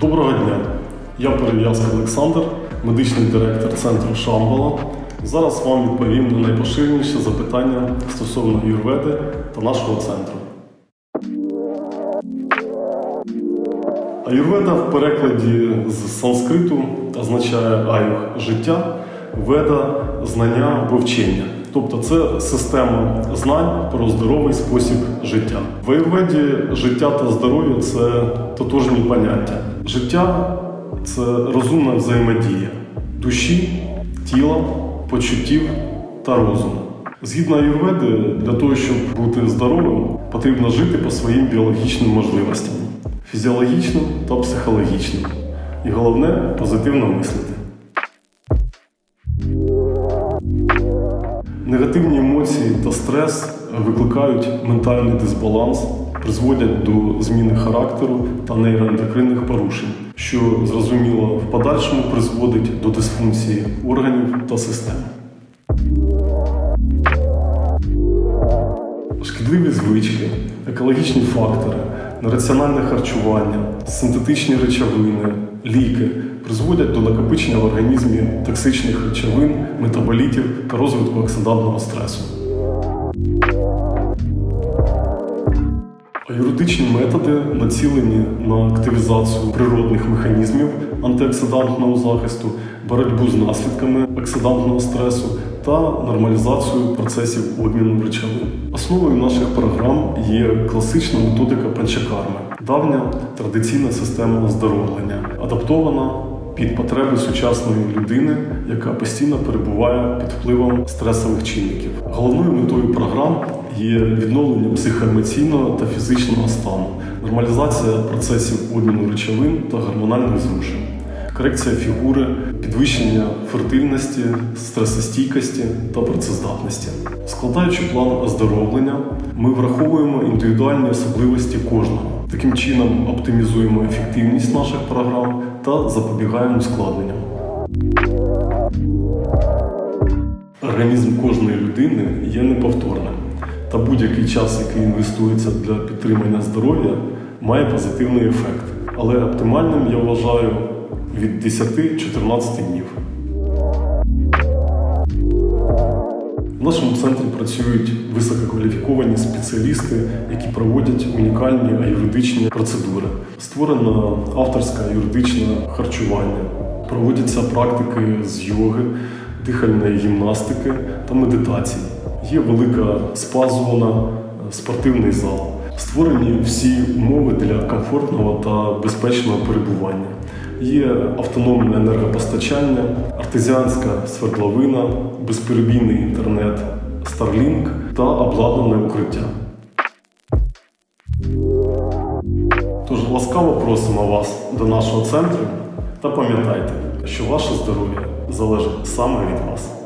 Доброго дня! Я Перев'язка Олександр, медичний директор центру Шамбала. Зараз вам відповім на найпоширеніші запитання стосовно юрведи та нашого центру. Аюрведа в перекладі з санскриту означає аюх життя, веда знання або вчення. Тобто це система знань про здоровий спосіб життя. В аюрведі життя та здоров'я це тотожні поняття. Життя це розумна взаємодія душі, тіла, почуттів та розуму. Згідно аюрведи, для того, щоб бути здоровим, потрібно жити по своїм біологічним можливостям фізіологічним та психологічним. І головне позитивно мислити. Негативні емоції та стрес викликають ментальний дисбаланс, призводять до зміни характеру та нейроендокринних порушень, що зрозуміло в подальшому призводить до дисфункції органів та систем. Шкідливі звички, екологічні фактори, нераціональне харчування, синтетичні речовини, ліки призводять до накопичення в організмі токсичних речовин, метаболітів та розвитку оксидантного стресу. Юридичні методи націлені на активізацію природних механізмів антиоксидантного захисту, боротьбу з наслідками оксидантного стресу та нормалізацію процесів обміну речовин. Основою наших програм є класична методика панчакарми, давня традиційна система оздоровлення, адаптована під потреби сучасної людини, яка постійно перебуває під впливом стресових чинників. Головною метою програм є відновлення психоемоційного та фізичного стану, нормалізація процесів обміну речовин та гормональних зрушень, корекція фігури, підвищення фертильності, стресостійкості та працездатності. Складаючи план оздоровлення, ми враховуємо індивідуальні особливості кожного. Таким чином оптимізуємо ефективність наших програм та запобігаємо ускладненням. Організм кожної людини є неповторним, та будь-який час, який інвестується для підтримання здоров'я, має позитивний ефект. Але оптимальним я вважаю від 10-14 днів. В нашому центрі працюють висококваліфіковані спеціалісти, які проводять унікальні аюридичні процедури. Створено авторське юридичне харчування, проводяться практики з йоги, дихальної гімнастики та медитації. Є велика спа-зона, спортивний зал. Створені всі умови для комфортного та безпечного перебування. Є автономне енергопостачання, артезіанська свердловина, безперебійний інтернет, Starlink та обладнане укриття. Тож ласкаво просимо вас до нашого центру та пам'ятайте, що ваше здоров'я залежить саме від вас.